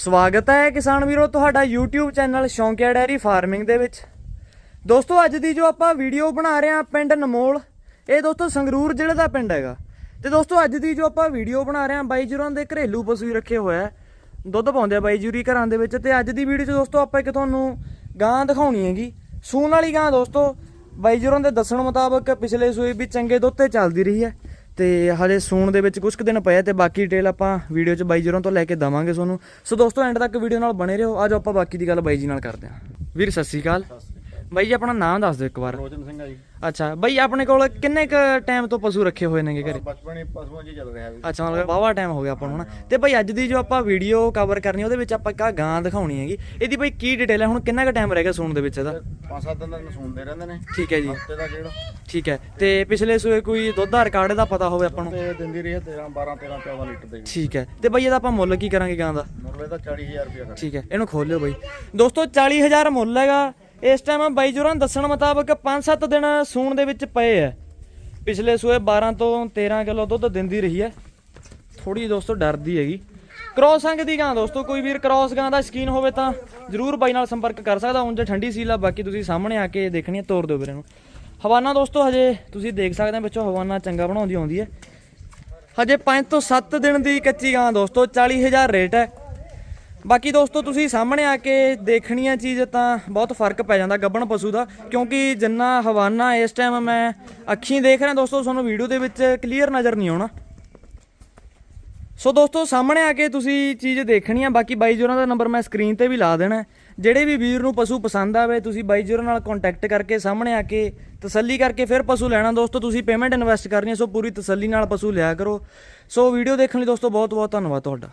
ਸਵਾਗਤ ਹੈ ਕਿਸਾਨ ਵੀਰੋ, ਤੁਹਾਡਾ YouTube channel Shaunkia dairy farming ਦੇ ਵਿੱਚ। ਦੋਸਤੋ, ਅੱਜ ਦੀ ਜੋ ਆਪਾਂ ਵੀਡੀਓ ਬਣਾ ਰਹੇ ਹਾਂ ਪਿੰਡ ਨਮੋਲ, ਇਹ ਦੋਸਤੋ ਸੰਗਰੂਰ ਜ਼ਿਲ੍ਹੇ ਦਾ ਪਿੰਡ ਹੈਗਾ। ਤੇ ਦੋਸਤੋ, ਅੱਜ ਦੀ ਜੋ ਆਪਾਂ ਵੀਡੀਓ ਬਣਾ ਰਹੇ ਹਾਂ, ਬਾਈ ਜੁਰਾਂ ਦੇ ਘਰੇਲੂ ਪਸ਼ੂ ਹੀ ਰੱਖੇ ਹੋਇਆ ਹੈ। ਦੁੱਧ ਪਾਉਂਦੇ ਆ ਬਾਈ ਜੁਰੀ ਘਰਾਂ ਦੇ ਵਿੱਚ ਤੇ ਅੱਜ ਦੀ ਵੀਡੀਓ 'ਚ ਦੋਸਤੋ ਆਪਾਂ ਇੱਕ ਤੁਹਾਨੂੰ ਗਾਂ ਦਿਖਾਉਣੀ ਹੈਗੀ। ਸੂਣ ਵਾਲੀ ਗਾਂ ਦੋਸਤੋ, ਬਾਈ ਜੁਰਾਂ ਦੇ ਦੱਸਣ ਮੁਤਾਬਕ ਪਿਛਲੇ ਸੂਏ ਵੀ ਚੰਗੇ ਦੁੱਧ ਤੇ ਚੱਲਦੀ ਰਹੀ ਹੈ। ਤੇ ਹਜੇ ਸੂਣ ਦੇ ਵਿੱਚ ਕੁਝ ਕੁ ਦਿਨ ਪਏ ਤੇ ਬਾਕੀ ਡਿਟੇਲ ਆਪਾਂ ਵੀਡੀਓ 'ਚ ਬਾਈ ਜੁਰਾਂ ਤੋਂ ਲੈ ਕੇ ਦਵਾਂਗੇ ਤੁਹਾਨੂੰ। ਸੋ ਦੋਸਤੋ ਐਂਡ ਤੱਕ ਵੀਡੀਓ ਨਾਲ ਬਣੇ ਰਹੋ। ਆਜੋ ਆਪਾਂ ਬਾਕੀ ਦੀ ਗੱਲ ਬਾਈ ਜੀ ਨਾਲ ਕਰਦੇ ਹਾਂ। ਵੀਰ ਸਤਿ ਸ਼੍ਰੀ ਅਕਾਲ। ਬਾਈ ਜੀ ਆਪਣਾ ਨਾਮ ਦੱਸ ਦਿਓ ਇੱਕ ਵਾਰ। ਰੋਜਨ ਸਿੰਘ ਆ ਜੀ। ਅੱਛਾ ਬਾਈ ਆਪਣੇ ਕੋਲ ਕਿੰਨੇ ਕ ਟਾਈਮ ਤੋਂ ਪਸ਼ੂ ਰੱਖੇ ਹੋਏ ਨੇਗੇ ਘਰੇ? ਬਚਪਨ ਪਸ਼ੂਆਂ 'ਚ ਹੀ ਚੱਲ ਰਿਹਾ ਵੀ ਅੱਛਾ ਮਤਲਬ ਵਾਵਾ ਟਾਈਮ ਹੋ ਗਿਆ ਆਪਾਂ ਨੂੰ ਹਨਾ? ਤੇ ਭਾਈ ਅੱਜ ਦੀ ਜੋ ਆਪਾਂ ਵੀਡੀਓ ਕਵਰ ਕਰਨੀ ਉਹਦੇ ਵਿੱਚ ਆਪਾਂ ਕਾ ਗਾਂ ਦਿਖਾਉਣੀ ਹੈਗੀ। ਇਹਦੀ ਭਾਈ ਕੀ ਡਿਟੇਲ ਹੈ? ਹੁਣ ਕਿੰਨਾ ਕੁ ਟਾਈਮ ਰਹਿ ਗਿਆ ਸੂਣ ਦੇ ਵਿੱਚ ਇਹਦਾ? ਪੰਜ ਸੱਤ ਦਿਨ ਤੱਕ ਸੁਣਦੇ ਰਹਿੰਦੇ ਨੇ। ਠੀਕ ਹੈ ਜੀ। ਹਫ਼ਤੇ ਦਾ ਜਿਹੜਾ ਠੀਕ ਹੈ। ਤੇ ਪਿਛਲੇ ਸੂਏ ਕੋਈ ਦੁੱਧ ਦਾ ਰਿਕਾਰਡ ਦਾ ਪਤਾ ਹੋਵੇ ਆਪਾਂ ਨੂੰ? ਤੇ ਦਿੰਦੀ ਰਹੀ ਹੈ 13 12 13 14 ਲੀਟਰ ਦੇ ਠੀਕ ਹੈ। ਤੇ ਭਾਈ ਇਹਦਾ ਆਪਾਂ ਮੁੱਲ ਕੀ ਕਰਾਂਗੇ ਗਾਂ ਦਾ? ਮੁਰਲੇ ਦਾ 40000 ਰੁਪਏ ਕਰ ਠੀਕ ਹੈ। ਇਹਨੂੰ ਖੋਲ ਲਿਓ ਬਾਈ। ਦੋਸਤੋ 40000 ਮੁੱਲ ਹੈਗਾ। ਇਸ ਟਾਈਮ ਬਾਈ ਜੁਰਾਂ ਦੱਸਣ ਮੁਤਾਬਕ 5-7 ਦਿਨ ਸੂਣ ਦੇ ਵਿੱਚ ਪਏ ਐ ਪਿਛਲੇ ਸੂਏ 12 ਤੋਂ 13 ਕਿਲੋ ਦੁੱਧ ਦਿੰਦੀ ਰਹੀ ਹੈ ਥੋੜੀ ਦੋਸਤੋ ਡਰਦੀ ਹੈਗੀ। ਕ੍ਰੋਸ ਅੰਗ ਦੀ ਗਾਂ ਦੋਸਤੋ, ਕੋਈ ਵੀਰ ਕ੍ਰੋਸ ਗਾਂ ਦਾ ਸ਼ਕੀਨ ਹੋਵੇ ਤਾਂ ਜਰੂਰ ਬਾਈ ਨਾਲ ਸੰਪਰਕ ਕਰ ਸਕਦਾ। ਹੁਣ ਜੇ ਠੰਡੀ ਸੀਲ ਆ, ਬਾਕੀ ਤੁਸੀਂ ਸਾਹਮਣੇ ਆ ਕੇ ਦੇਖਣੀ ਹੈ ਤੋਰ ਦਿਓ ਵੀਰੇ ਨੂੰ। ਹਵਾਨਾ ਦੋਸਤੋ, ਹਜੇ ਤੁਸੀਂ ਦੇਖ ਸਕਦੇ ਹੋ ਵਿੱਚੋਂ ਹਵਾਨਾ ਚੰਗਾ ਬਣਾਉਂਦੀ ਆਉਂਦੀ ਹੈ ਹਜੇ 5 ਤੋਂ 7 ਦਿਨ ਦੀ ਕੱਚੀ ਗਾਂ ਦੋਸਤੋ 40000 ਰੇਟ ਹੈ। ਬਾਕੀ ਦੋਸਤੋ, ਤੁਸੀਂ ਸਾਹਮਣੇ ਆ ਕੇ ਦੇਖਣੀ ਆ ਚੀਜ਼ ਤਾਂ ਬਹੁਤ ਫ਼ਰਕ ਪੈ ਜਾਂਦਾ ਗੱਬਣ ਪਸ਼ੂ ਦਾ, ਕਿਉਂਕਿ ਜਿੰਨਾ ਹਵਾਨਾ ਇਸ ਟਾਈਮ ਮੈਂ ਅੱਖੀਂ ਦੇਖ ਰਿਹਾ ਦੋਸਤੋ, ਤੁਹਾਨੂੰ ਵੀਡੀਓ ਦੇ ਵਿੱਚ ਕਲੀਅਰ ਨਜ਼ਰ ਨਹੀਂ ਆਉਣਾ। ਸੋ ਦੋਸਤੋ, ਸਾਹਮਣੇ ਆ ਕੇ ਤੁਸੀਂ ਚੀਜ਼ ਦੇਖਣੀ ਆ, ਬਾਕੀ ਬਾਈ ਜੋਰਾਂ ਦਾ ਨੰਬਰ ਮੈਂ ਸਕਰੀਨ ਤੇ ਵੀ ਲਾ ਦੇਣਾ ਜਿਹੜੇ ਵੀ ਵੀਰ ਨੂੰ ਪਸ਼ੂ ਪਸੰਦ ਆਵੇ, ਤੁਸੀਂ ਬਾਈ ਜੋਰਾਂ ਨਾਲ ਕੰਟੈਕਟ ਕਰਕੇ ਸਾਹਮਣੇ ਆ ਕੇ ਤਸੱਲੀ ਕਰਕੇ ਫਿਰ ਪਸ਼ੂ ਲੈਣਾ ਦੋਸਤੋ, ਤੁਸੀਂ ਪੇਮੈਂਟ ਇਨਵੈਸਟ ਕਰਨੀ ਹੈ ਸੋ ਪੂਰੀ ਤਸੱਲੀ ਨਾਲ ਪਸ਼ੂ ਲਿਆ ਕਰੋ। ਸੋ ਵੀਡੀਓ ਦੇਖਣ ਲਈ ਦੋਸਤੋ ਬਹੁਤ ਬਹੁਤ ਧੰਨਵਾਦ ਤੁਹਾਡਾ।